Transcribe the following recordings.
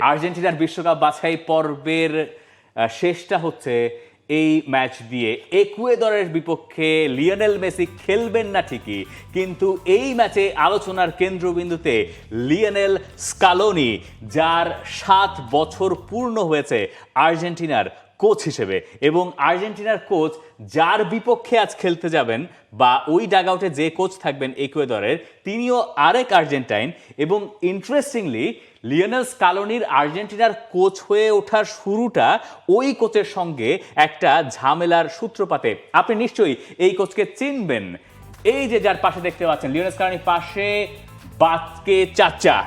আর্জেন্টিনার বিশ্বকাপ বাছাই পর্বের শেষটা হচ্ছে এই ম্যাচ দিয়ে। একুয়েদরের বিপক্ষে লিওনেল মেসি খেলবেন না ঠিকই, কিন্তু এই ম্যাচে আলোচনার কেন্দ্রবিন্দুতে লিওনেল স্কালোনি, যার সাত বছর পূর্ণ হয়েছে আর্জেন্টিনার কোচ হিসেবে এবং আর্জেন্টিনার কোচ যার বিপক্ষে আজ খেলতে যাবেন বা ওই ডাগআউটে যে কোচ থাকবেন একুয়েদরের তিনিও আরেক আর্জেন্টাইন এবং ইন্টারেস্টিংলি লিওনেল স্কালোনির আর্জেন্টিনার কোচ হয়ে ওঠার শুরুটা ওই কোচের সঙ্গে একটা ঝামেলার সূত্রপাতে। আপনি নিশ্চয়ই এই কোচকে চিনবেন। এই যে যার পাশে দেখতে পাচ্ছেন লিওনেল স্কালোনির পাশে বাতকে চাচা।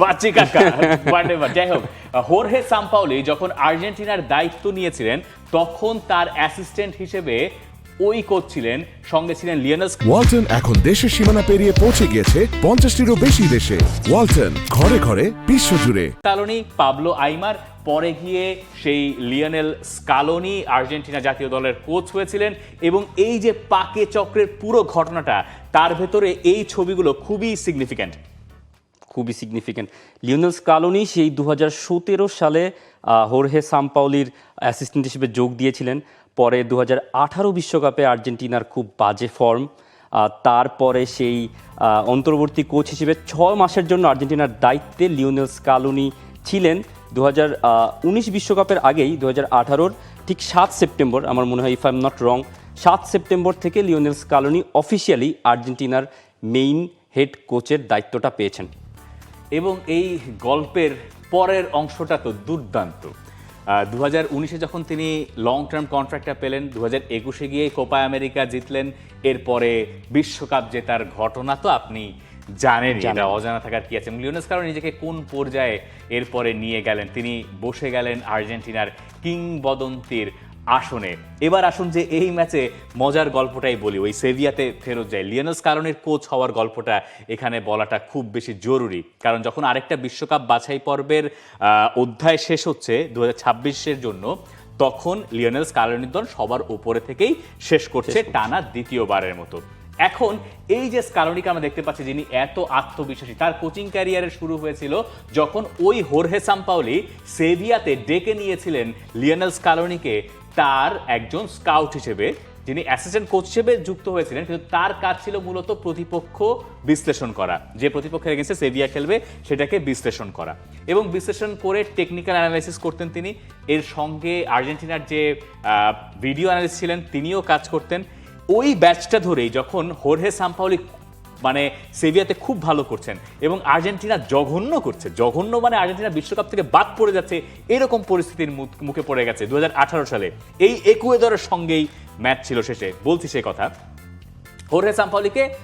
বাচ্চি কাকা। Whatever, যাই হোক। হোরহে সাম্পাউলি যখন আর্জেন্টিনার দায়িত্ব নিয়েছিলেন তখন তার অ্যাসিস্ট্যান্ট হিসেবে ওই কোচ ছিলেন সঙ্গে ছিলেন লিওনেল ওয়ালটন এখন দেশের সীমানা পেরিয়ে পৌঁছে গিয়েছে পঞ্চাশটিরও বেশি দেশে। ওয়ালটন ঘরে ঘরে বিশ্বজুড়ে। স্কালোনি পাবলো আইমার পরে গিয়ে সেই লিওনেল স্কালোনি আর্জেন্টিনা জাতীয় দলের কোচ হয়েছিলেন এবং এই যে পাকে চক্রের পুরো ঘটনাটা তার ভেতরে এই ছবিগুলো খুবই সিগনিফিক্যান্ট খুবই সিগনিফিক্যান্ট লিওনেল স্কালোনি সেই দু হাজার সতেরো সালে হোরহে সাম্পাউলির অ্যাসিস্ট্যান্ট হিসেবে যোগ দিয়েছিলেন। পরে দু আঠারো বিশ্বকাপে আর্জেন্টিনার খুব বাজে ফর্ম তারপরে সেই অন্তর্বর্তী কোচ হিসেবে ছ মাসের জন্য আর্জেন্টিনার দায়িত্বে লিওনেল স্কালোনি ছিলেন। দু উনিশ বিশ্বকাপের আগেই দু হাজার ঠিক সাত সেপ্টেম্বর, আমার মনে হয় if I am not wrong সাত সেপ্টেম্বর থেকে লিওনেল স্কালোনি অফিসিয়ালি আর্জেন্টিনার মেইন হেড কোচের দায়িত্বটা পেয়েছেন। এবং এই গল্পের পরের অংশটা তো দুর্দান্ত। দু হাজার উনিশে যখন তিনি লং টার্ম কন্ট্রাক্টটা পেলেন দু হাজার একুশে গিয়ে কোপা আমেরিকা জিতলেন এরপরে বিশ্বকাপ জেতার ঘটনা তো আপনি জানেন। এটা অজানা থাকার কি আছে? লিওনেস কারণ নিজেকে কোন পর্যায়ে এরপরে নিয়ে গেলেন? তিনি বসে গেলেন আর্জেন্টিনার কিংবদন্তির আসনে। এবার আসুন যে এই ম্যাচে মজার গল্পটাই বলি। ওই সেভিয়াতে ফেরত যায়। লিওনেস কারণের কোচ হওয়ার গল্পটা এখানে বলাটা খুব বেশি জরুরি। কারণ যখন আরেকটা বিশ্বকাপ বাছাই পর্বের অধ্যায় শেষ হচ্ছে দু হাজার জন্য তখন লিওনেল স্কালোনির দল সবার উপরে থেকেই শেষ করছে টানা দ্বিতীয়বারের মতো। এখন এই যে স্কালোনিকে আমরা দেখতে পাচ্ছি যিনি এত আত্মবিশ্বাসী তার কোচিং ক্যারিয়ারের শুরু হয়েছিল যখন ওই হোরহে সাম্পাউলি সেভিয়াতে ডেকে নিয়েছিলেন লিওনেল স্কালোনিকে তার একজন স্কাউট হিসেবে, যিনি অ্যাসিস্ট্যান্ট কোচ হিসেবে যুক্ত হয়েছিলেন, কিন্তু তার কাজ ছিল মূলত প্রতিপক্ষ বিশ্লেষণ করা। যে প্রতিপক্ষের এগেন্সে সেভিয়া খেলবে, সেটাকে বিশ্লেষণ করা। এবং বিশ্লেষণ করে টেকনিক্যাল অ্যানালাইসিস করতেন তিনি। এর সঙ্গে আর্জেন্টিনার যে ভিডিও অ্যানালিস্ট ছিলেন, তিনিও কাজ করতেন। ওই ব্যাচটা ধরেই যখন হোরহে সাম্পাউলি মানে সেভিয়াতে খুব ভালো করছেন। এবং আর্জেন্টিনা জঘন্য করছে। জঘন্য মানে আর্জেন্টিনা বিশ্বকাপ থেকে বাদ পড়ে যাচ্ছে। এরকম পরিস্থিতির মুখে পড়ে গেছে দু হাজার আঠারো সালে। এই একুয়েদরের সঙ্গেই ম্যাচ ছিল শেষে। বলছি সে কথা। হোরহে সাম্পাউলিকে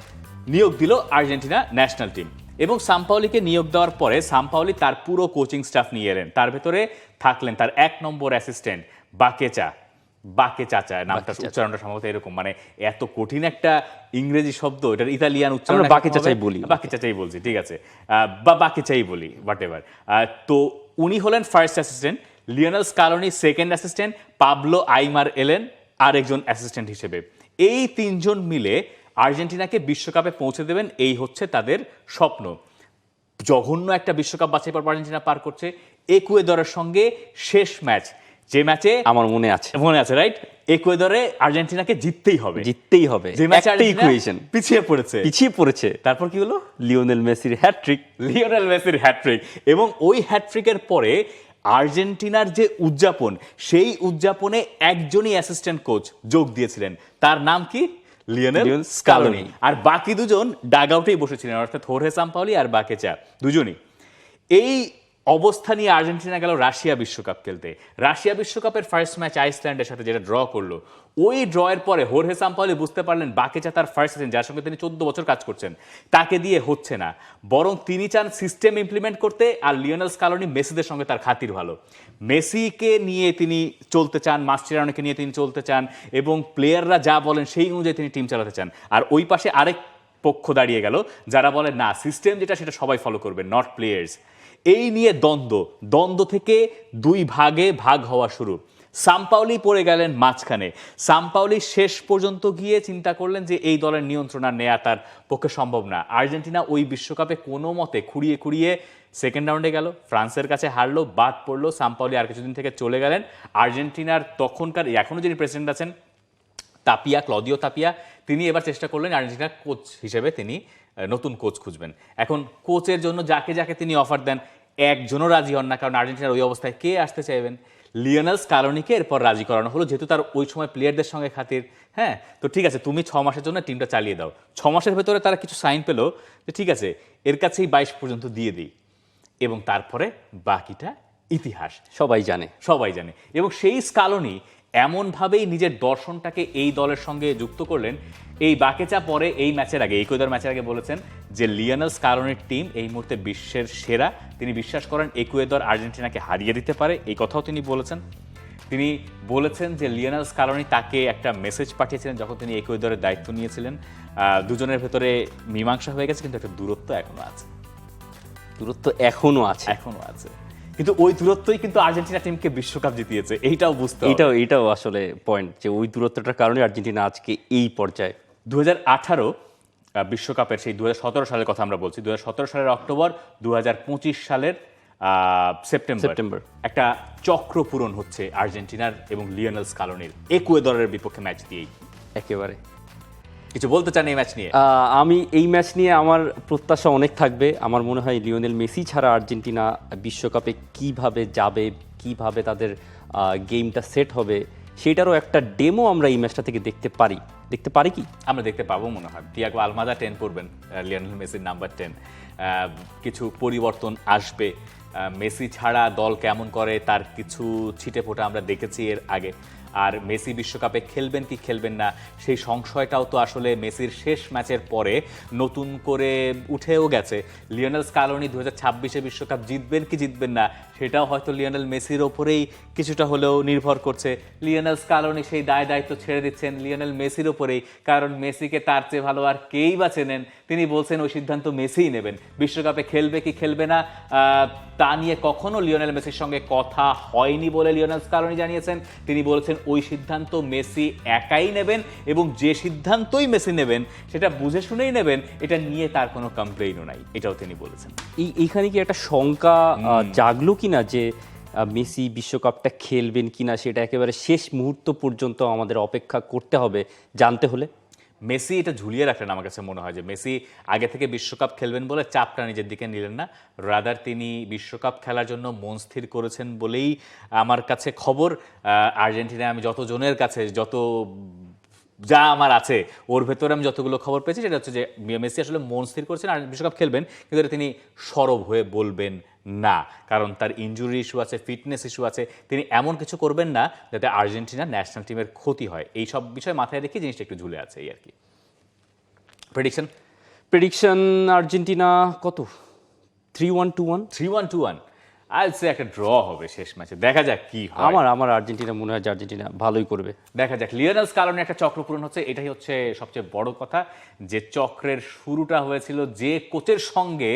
নিয়োগ দিল আর্জেন্টিনা ন্যাশনাল টিম। এবং সাম্পাউলিকে নিয়োগ দেওয়ার পরে সাম্পাউলি তার পুরো কোচিং স্টাফ নিয়ে এলেন। তার ভেতরে থাকলেন তার এক নম্বর অ্যাসিস্ট্যান্ট, বাকেচা। বাকে চাচা নামটা উচ্চারণটা সম্ভবত এরকম। মানে এত কঠিন একটা ইংরেজি শব্দ এটার ইতালিয়ান উচ্চারণ বাকে চাচাই বলি। বাকে চাচাই বলছি ঠিক আছে। বা বাকে চাই বলি হোয়াট এভার তো উনি হলেন first assistant Lionel Scaloni second assistant Pablo Aimar এলেন আরেকজন অ্যাসিস্ট্যান্ট হিসেবে। এই তিনজন মিলে আর্জেন্টিনাকে বিশ্বকাপে পৌঁছে দেবেন এই হচ্ছে তাদের স্বপ্ন। জঘন্য একটা বিশ্বকাপ বাছাই পর আর্জেন্টিনা পার করছে। একুয়েদরের সঙ্গে শেষ ম্যাচ যে ম্যাচে আমার মনে আছে। মনে আছে রাইট একুয়েদরে আর্জেন্টিনাকে জিততেই হবে। জিততেই হবে। যে ম্যাচে ইকুয়েশন পিছিয়ে পড়েছে। পিছিয়ে পড়েছে। তারপর কি হলো? লিওনেল মেসির হ্যাট্রিক লিওনেল মেসির হ্যাট্রিক এবং ওই হ্যাট্রিকের পরে আর্জেন্টিনার যে উদযাপন সেই উদযাপনে একজনই অ্যাসিস্ট্যান্ট কোচ যোগ দিয়েছিলেন। তার নাম কি? Lionel Scaloni. আর বাকি দুজন ডাগ আউটেই বসেছিলেন অর্থাৎ হোরহে সাম্পাওলি আর বাকেচা। দুজনই। এই অবস্থা নিয়ে আর্জেন্টিনা গেল রাশিয়া বিশ্বকাপ খেলতে। রাশিয়া বিশ্বকাপের ফার্স্ট ম্যাচ আইসল্যান্ডের সাথে যেটা ড্র করল। ওই ড্রয়ের পরে হোরহে সাম্পাওলি বুঝতে পারলেন বাকেচা তার ফার্স্ট আছেন যার সঙ্গে তিনি চোদ্দ বছর কাজ করছেন, তাকে দিয়ে হচ্ছে না। বরং তিনি চান সিস্টেম ইমপ্লিমেন্ট করতে আর লিওনেল স্কালোনি মেসিদের সঙ্গে তার খাতির ভালো। মেসিকে নিয়ে তিনি চলতে চান, মাস্টেরানোকে নিয়ে তিনি চলতে চান এবং প্লেয়াররা যা বলেন সেই অনুযায়ী তিনি টিম চালাতে চান। আর ওই পাশে আরেক পক্ষ দাঁড়িয়ে গেল, যারা বলে, না সিস্টেম যেটা সেটা সবাই ফলো করবে নট প্লেয়ার্স এই নিয়ে দ্বন্দ্ব। দ্বন্দ্ব থেকে দুই ভাগে ভাগ হওয়া শুরু। সাম্পাউলি পড়ে গেলেন মাঝখানে। সাম্পাউলি শেষ পর্যন্ত গিয়ে চিন্তা করলেন যে এই দলের নিয়ন্ত্রণ আর নেওয়া তার পক্ষে সম্ভব না। আর্জেন্টিনা ওই বিশ্বকাপে কোনো মতে খুঁড়িয়ে খুঁড়িয়ে সেকেন্ড রাউন্ডে গেল, ফ্রান্সের কাছে হারলো, বাদ পড়ল, সাম্পাওলি আর কিছুদিন থেকে চলে গেলেন। আর্জেন্টিনার তখনকার, এখনও যিনি প্রেসিডেন্ট আছেন, তাপিয়া, ক্লদিও তাপিয়া, তিনি এবার চেষ্টা করলেন আর্জেন্টিনার কোচ হিসেবে তিনি নতুন কোচ খুঁজবেন। এখন কোচের জন্য যাকে যাকে তিনি অফার দেন একজনও রাজি হন না কারণ আর্জেন্টিনার ওই অবস্থায় কে আসতে চাইবেন? লিওনাল স্কালোনিকে এরপর রাজি করানো হলো যেহেতু তার ওই সময় প্লেয়ারদের সঙ্গে খাতির। হ্যাঁ তো ঠিক আছে তুমি ছ মাসের জন্য টিমটা চালিয়ে দাও। ছ মাসের ভেতরে তারা কিছু সাইন পেল যে ঠিক আছে এর কাছেই বাইশ পর্যন্ত দিয়ে দিই। এবং তারপরে বাকিটা ইতিহাস। সবাই জানে। সবাই জানে। এবং সেই স্কালনি এমনভাবেই নিজের দর্শনটাকে এই দলের সঙ্গে যুক্ত করলেন। এই বাকেচা পরে এই ম্যাচের আগে একুয়েদর ম্যাচের আগে বলেছেন যে লিওনাল স্কালনির টিম এই মুহূর্তে বিশ্বের সেরা। তিনি বিশ্বাস করেন একুয়েদর আর্জেন্টিনাকে হারিয়ে দিতে পারে এই কথাও তিনি বলেছেন। তিনি বলেছেন যে লিওনাল স্কালনি তাকে একটা মেসেজ পাঠিয়েছিলেন যখন তিনি একুয়েদরের দায়িত্ব নিয়েছিলেন। আহ, দুজনের ভেতরে মীমাংসা হয়ে গেছে কিন্তু একটা দূরত্ব এখনও আছে। দূরত্ব এখনও আছে। এখনও আছে। কিন্তু ওই দূরত্বই কিন্তু আর্জেন্টিনা টিমকে বিশ্বকাপ জিতিয়েছে এইটাও বুঝতে এটাও এটাও আসলে পয়েন্ট যে ওই দূরত্বটার কারণে আর্জেন্টিনা আজকে এই পর্যায়ে। দু বিশ্বকাপের সেই দু হাজার সতেরো সালের কথা আমরা বলছি দুই হাজার সতেরো সালের অক্টোবর দুই হাজার পঁচিশ সালের আহ, সেপ্টেম্বর। সেপ্টেম্বর। একটা চক্র পূরণ হচ্ছে আর্জেন্টিনার এবং লিওনেল স্কালোনির। একুয়েদরের বিপক্ষে ম্যাচ দিয়েই। একেবারে। কিছু বলতে চান এই ম্যাচ নিয়ে? আমি এই ম্যাচ নিয়ে আমার প্রত্যাশা অনেক থাকবে। আমার মনে হয় লিওনেল মেসি ছাড়া আর্জেন্টিনা বিশ্বকাপে কীভাবে যাবে কীভাবে তাদের গেমটা সেট হবে সেটারও একটা ডেমো আমরা এই ম্যাচটা থেকে দেখতে পারি। দেখতে পারি কি? আমরা দেখতে পাবো মনে হয়। তিয়াগো আলমাদা টেন পড়বেন লিওনেল মেসির নাম্বার টেন কিছু পরিবর্তন আসবে। মেসি ছাড়া দল কেমন করে তার কিছু ছিটে ফোটা আমরা দেখেছি এর আগে। আর মেসি বিশ্বকাপে খেলবেন কি খেলবেন না, সেই সংশয়টাও তো আসলে মেসির শেষ ম্যাচের পরে নতুন করে উঠেও গেছে। লিওনেল স্কালোনি দু হাজার ছাব্বিশে বিশ্বকাপ জিতবেন কি জিতবেন না, সেটাও হয়তো লিওনেল মেসির ওপরেই কিছুটা হলেও নির্ভর করছে। লিওনেল স্কালোনি সেই দায় দায়িত্ব ছেড়ে দিচ্ছেন লিওনেল মেসির ওপরেই, কারণ মেসিকে তার চেয়ে ভালো আর কেই বা চেনেন তিনি বলছেন ওই সিদ্ধান্ত মেসিই নেবেন। বিশ্বকাপে খেলবে কি খেলবে না তা নিয়ে কখনো লিওনেল মেসির সঙ্গে কথা হয়নি বলে লিওনেল স্কালোনি জানিয়েছেন। তিনি বলেছেন ওই সিদ্ধান্ত মেসি একাই নেবেন এবং যে সিদ্ধান্তই মেসি নেবেন সেটা বুঝে শুনেই নেবেন এটা নিয়ে তার কোনো কমপ্লেইনও নাই এটাও তিনি বলেছেন। এই এইখানে কি একটা শঙ্কা জাগলো কিনা যে মেসি বিশ্বকাপটা খেলবেন কিনা সেটা একেবারে শেষ মুহূর্ত পর্যন্ত আমাদের অপেক্ষা করতে হবে জানতে হলে? মেসি এটা ঝুলিয়ে রাখলেন আমার কাছে মনে হয় যে মেসি আগে থেকে বিশ্বকাপ খেলবেন বলে চাপটা নিজের দিকে নিলেন না। রাদার তিনি বিশ্বকাপ খেলার জন্য মন স্থির করেছেন বলেই আমার কাছে খবর। আর্জেন্টিনায় আমি যতজনের কাছে, যত যা আমার আছে, ওর ভেতরে আমি যতগুলো খবর পেয়েছি, সেটা হচ্ছে যে মেসি আসলে মন স্থির করেছেন আর বিশ্বকাপ খেলবেন, কিন্তু তিনি সরব হয়ে বলবেন না। কারণ তার ইঞ্জুরি ইস্যু আছে ফিটনেস ইস্যু আছে। তিনি এমন কিছু করবেন না যাতে আর্জেন্টিনা ন্যাশনাল টিমের ক্ষতি হয়। এই সব বিষয় মাথায় রেখে জিনিসটা একটু ঝুলে আছে এই আর কি। প্রেডিকশন প্রেডিকশন আর্জেন্টিনা কত? Three one two one three one two one I say একটা ড্র হবে শেষ ম্যাচে দেখা যাক কি হয় আমার আমার আর্জেন্টিনা মনে হয় যে আর্জেন্টিনা ভালোই করবে দেখা যাক লিওনালস কারণে একটা চক্র পূরণ হচ্ছে এটাই হচ্ছে সবচেয়ে বড় কথা যে চক্রের শুরুটা হয়েছিল যে কোচের সঙ্গে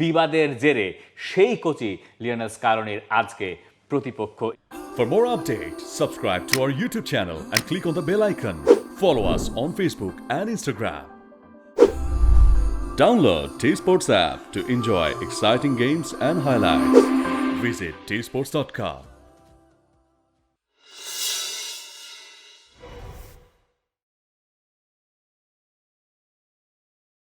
বিবাদের জেরে সেই কোচই লিওনালস কারণের আজকে প্রতিপক্ষ For more updates, subscribe to our YouTube channel and click on the bell icon. Follow us on Facebook and Instagram. Download T Sports app to enjoy exciting games and highlights. Visit tsports.com.